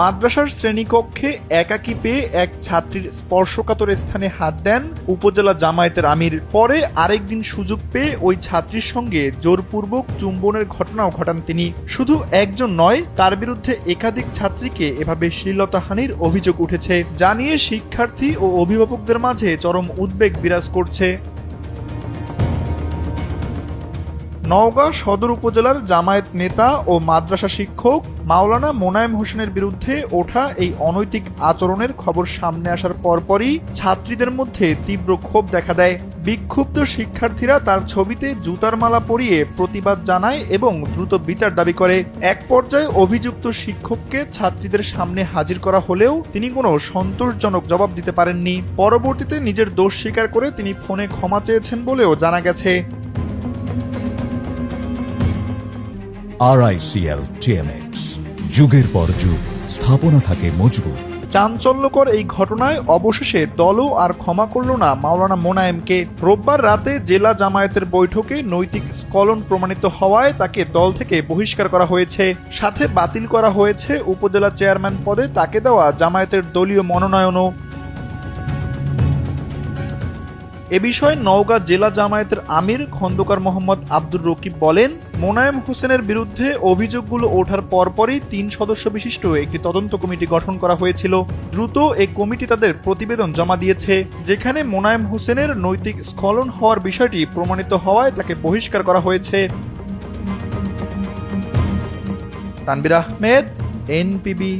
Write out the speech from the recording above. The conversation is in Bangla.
মাদ্রাসার শ্রেণীকক্ষে একাকী পেয়ে এক ছাত্রীর স্পর্শকাতর স্থানে হাত দেন উপজেলা জামায়াতের আমির। পরে আরেকদিন সুযোগ পেয়ে ওই ছাত্রীর সঙ্গে জোরপূর্বক চুম্বনের ঘটনাও ঘটান তিনি। শুধু একজন নয়, তার বিরুদ্ধে একাধিক ছাত্রীকে এভাবে শ্লীলতাহানির অভিযোগ উঠেছে। জানিয়ে শিক্ষার্থী ও অভিভাবকদের মাঝে চরম উদ্বেগ বিরাজ করছে। নওগাঁ সদর উপজেলার জামায়াত নেতা ও মাদ্রাসা শিক্ষক মাওলানা মোনায়েম হোসেনের বিরুদ্ধে ওঠা এই অনৈতিক আচরণের খবর সামনে আসার পরপরই ছাত্রীদের মধ্যে তীব্র ক্ষোভ দেখা দেয়। বিক্ষুব্ধ শিক্ষার্থীরা তার ছবিতে জুতার মালা পরিয়ে প্রতিবাদ জানায় এবং দ্রুত বিচার দাবি করে। এক পর্যায়ে অভিযুক্ত শিক্ষককে ছাত্রীদের সামনে হাজির করা হলেও তিনি কোনো সন্তোষজনক জবাব দিতে পারেননি। পরবর্তীতে নিজের দোষ স্বীকার করে তিনি ফোনে ক্ষমা চেয়েছেন বলেও জানা গেছে। আরআইসিএল টিএমএক্স যুগের পর যুগ, স্থাপনা থাকে মজবুত। চাঞ্চল্যকর এই ঘটনায় অবশেষে দলও আর ক্ষমা করল না মাওলানা মোনায়েমকে রোববার রাতে জেলা জামায়াতের বৈঠকে নৈতিক স্খলন প্রমাণিত হওয়ায় তাকে দল থেকে বহিষ্কার করা হয়েছে। সাথে বাতিল করা হয়েছে উপজেলা চেয়ারম্যান পদে তাকে দেওয়া জামায়াতের দলীয় মনোনয়নও। এ বিষয়ে নওগাঁ জেলা জামায়াতের আমির খন্দকার মোহাম্মদ আব্দুর রকিব বলেন, মোনায়েম হোসেনের বিরুদ্ধে অভিযোগগুলো ওঠার পরপরই তিন সদস্য বিশিষ্ট একটি তদন্ত কমিটি গঠন করা হয়েছিল। দ্রুত এই কমিটি তাদের প্রতিবেদন জমা দিয়েছে, যেখানে মোনায়েম হোসেনের নৈতিক স্খলন হওয়ার বিষয়টি প্রমাণিত হওয়ায় তাকে বহিষ্কার করা হয়েছে। তানবির আহমেদ, এনপিবি